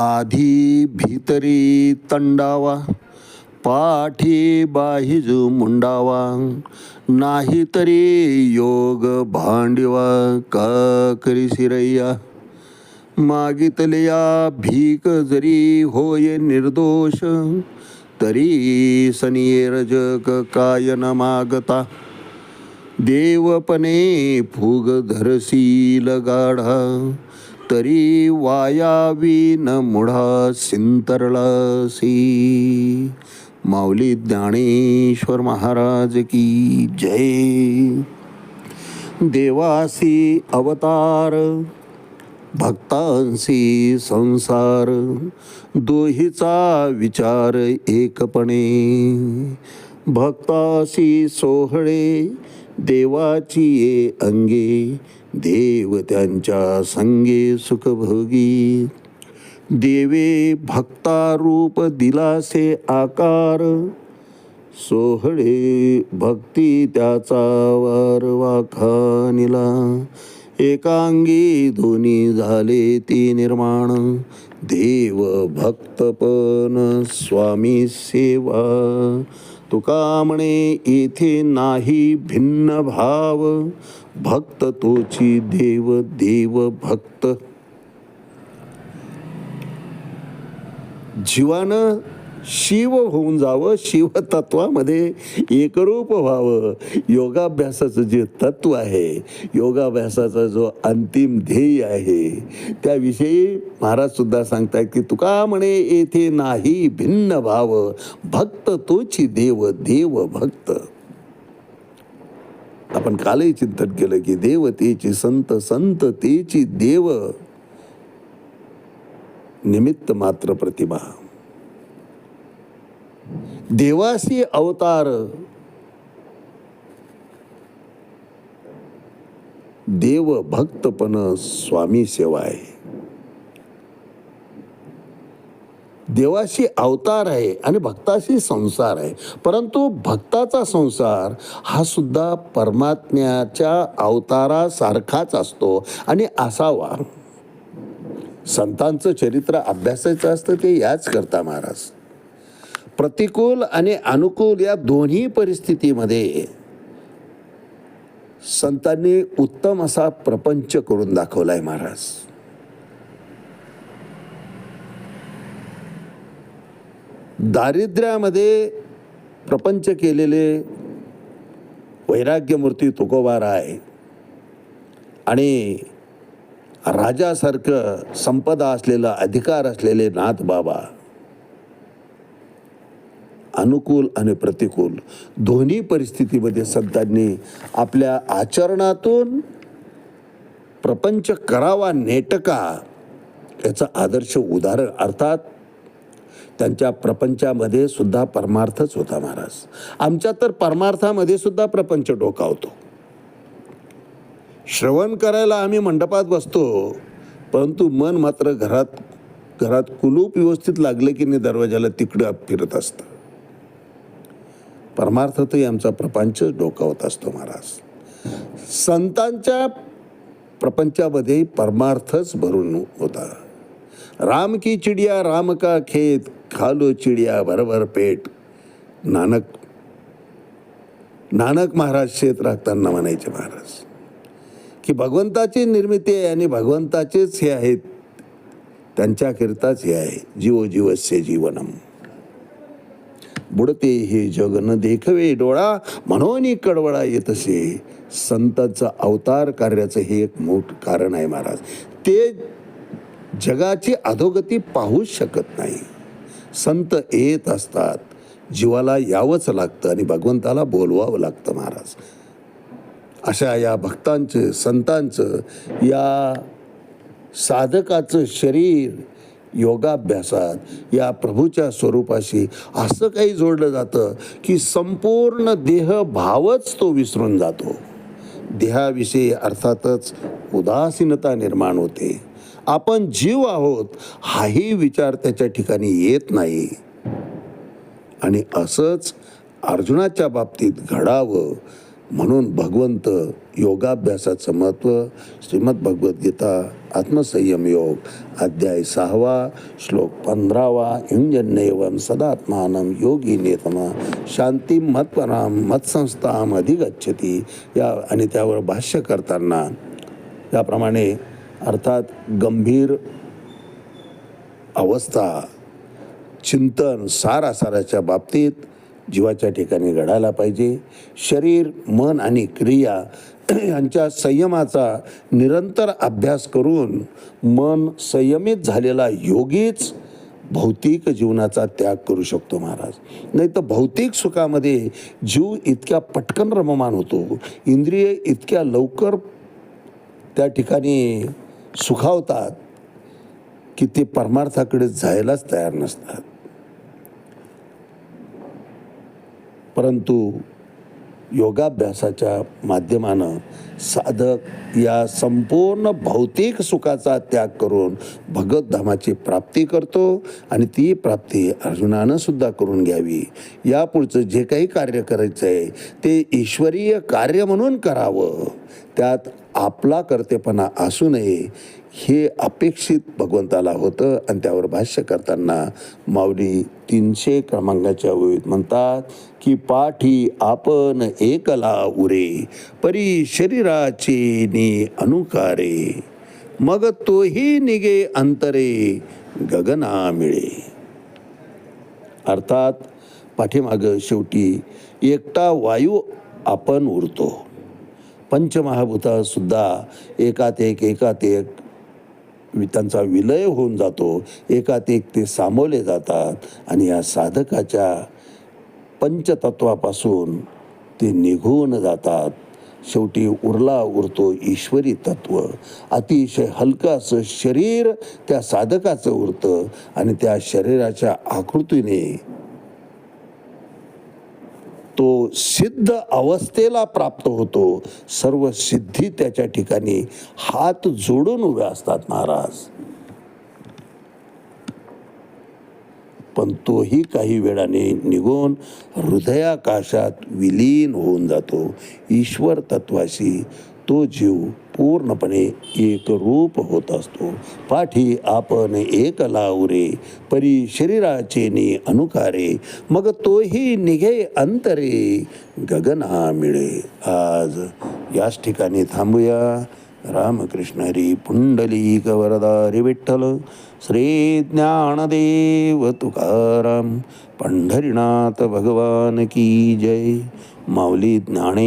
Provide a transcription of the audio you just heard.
आधी भीतरी तंडावा पाठी बाहिजू मुंडावा नाही तरी योग भांडिवा का करी शिरय्या. मागितल्या भीक जरी होय निर्दोष तरी सनिये जग काय न मागता. देवपणे फुग धरसील गाढा तरी वायावी न मुढा सिंतरळासी माऊली ज्ञानेश्वर महाराज की जय. देवासी अवतार भक्तांसी संसार दोहीचा विचार एकपणे. भक्तासी सोहळे देवाची ये अंगे देव त्यांच्या संगे सुखभोगी. देवे भक्तारूप दिलासे आकार. सोहळे भक्ती त्याचा वार वाखानिला एकांगी दोन्ही झाले ती निर्माण. देव भक्तपण स्वामी सेवा. तुका म्हणे येथे नाही भिन्न भाव. भक्त तोची देव देव भक्त. जीवानं शिव होऊन जावं शिवतत्वामध्ये एकरूप व्हावं. योगाभ्यासाचं जे तत्व आहे योगाभ्यासाचा जो अंतिम ध्येय आहे त्याविषयी महाराज सुद्धा सांगतायत की तुका म्हणे येथे नाही भिन्न भाव. भक्त तोची देव देव भक्त. आपण कालही चिंतन केलं की देव तेची संत संत तेची देव. निमित्त मात्र प्रतिमा. देवासी अवतार. देव भक्तपण स्वामी सेवा आहे. देवाशी अवतार आहे आणि भक्ताशी संसार आहे. परंतु भक्ताचा संसार हा सुद्धा परमात्म्याच्या अवतारासारखाच असतो आणि असावा. संतांचं चरित्र अभ्यासायचं असतं ते याच करता महाराज. प्रतिकूल आणि अनुकूल या दोन्ही परिस्थितीमध्ये संतांनी उत्तम असा प्रपंच करून दाखवलाय महाराज. दारिद्र्यामध्ये प्रपंच केलेले वैराग्यमूर्ती तुकोबा राय आणि राजासारखं संपदा असलेला अधिकार असलेले नाथ बाबा अनुकूल आणि प्रतिकूल. दोन्ही परिस्थितीमध्ये संतांनी आपल्या आचरणातून प्रपंच करावा नेटका याचं आदर्श उदाहरण. अर्थात त्यांच्या प्रपंचामध्ये सुद्धा परमार्थच होता महाराज. आमच्या तर परमार्थामध्ये सुद्धा प्रपंच डोकावतो श्रवण करायला आम्ही मंडपात बसतो परंतु मन मात्र घरात घरात कुलूप व्यवस्थित लागलं की नाही दरवाजाला तिकडं फिरत असतं. परमार्थतही आमचा प्रपंच डोकावत असतो महाराज. संतांच्या प्रपंचामध्ये परमार्थच भरून होता. राम की चिडिया राम का खेत खालो चिडिया भरभर पेट. नानक नानक महाराज शेत राखताना म्हणायचे महाराज की भगवंताची निर्मिती आहे आणि भगवंताचेच हे आहेत. त्यांच्याकरिताच हे आहे. जीव जीवस्य जीवनम. बुडते हे जग न देखवे डोळा म्हणून कडवळा येतसे. संतांचं अवतार कार्याचं हे एक मोठ कारण आहे महाराज. ते जगाची अधोगती पाहूच शकत नाही. संत येत असतात. जीवाला यावंच लागतं आणि भगवंताला बोलवावं लागतं महाराज. अशा या भक्तांचं संतांचं या साधकाचं शरीर योगाभ्यासात या प्रभूच्या स्वरूपाशी असं काही जोडलं जातं की संपूर्ण देह भावच तो विसरून जातो. देहाविषयी अर्थातच उदासीनता निर्माण होते. आपण जीव आहोत हाही विचार त्याच्या ठिकाणी येत नाही. आणि असंच अर्जुनाच्या बाबतीत घडावं म्हणून भगवंत योगाभ्यासाचं महत्त्व श्रीमद भगवद्गीता आत्मसंयम योग अध्याय सहावा श्लोक पंधरावा युंजन्यवम सदात्मानं योगी नेतमा शांती मत्पराम मत्संस्थाम अधिगच्छती या आणि त्यावर भाष्य करताना. याप्रमाणे अर्थात गंभीर अवस्था चिंतन सारासाराच्या बाबतीत जीवाच्या ठिकाणी घडायला पाहिजे. शरीर मन आणि क्रिया यांच्या संयमाचा निरंतर अभ्यास करून मन संयमित झालेला योगीच भौतिक जीवनाचा त्याग करू शकतो महाराज. नाही तर भौतिक सुखामध्ये जीव इतक्या पटकन रममान होतो. इंद्रिय इतक्या लवकर त्या ठिकाणी सुखावतात की ते परमार्थाकडे जायलाच तयार नसतात. परंतु योगाभ्यासाच्या माध्यमानं साधक या संपूर्ण भौतिक सुखाचा त्याग करून भगवतधामाची प्राप्ती करतो आणि ती प्राप्ती अर्जुनानं सुद्धा करून घ्यावी. यापुढचं जे काही कार्य करायचं आहे ते ईश्वरीय कार्य म्हणून करावं. त्यात आपला कर्तेपणा असू नये हे अपेक्षित भगवंताला होतं आणि त्यावर भाष्य करताना माऊली तीनशे क्रमांकाच्या ओळीत म्हणतात की पाठी आपण एकला उरे परी शरीराचे नि अनुकारे. मग तोही निगे अंतरे गगना मिळे. अर्थात पाठीमागं शेवटी एकटा वायू आपण उरतो. पंचमहाभूतासुद्धा एकात एक एकात एक त्यांचा विलय होऊन जातो. एकात एक ते सामावले जातात आणि या साधकाच्या पंचतत्वापासून ते निघून जातात. शेवटी उरला उरतो ईश्वरी तत्व. अतिशय हलकं असं शरीर त्या साधकाचं उरतं आणि त्या शरीराच्या आकृतीने तो सिद्ध अवस्थेला प्राप्त होतो. सर्व सिद्धी त्याच्या ठिकाणी हात जोडून उभे असतात महाराज. पण तोही काही वेळाने निघून हृदयाकाशात विलीन होऊन जातो. ईश्वर तत्वाशी तो जीव पूर्णपणे एकरूप होत असतो. पाठी आपण एक लावरे परी शरीराचे नि अनुकारे मग तोही निघे अंतरे गगना मिळे. आज याच ठिकाणी थांबूया. रामकृष्ण हरी पुंडलिक वरदारी विठ्ठल श्री ज्ञानदेव तुकाराम पंढरीनाथ भगवान की जय. माऊली ज्ञाने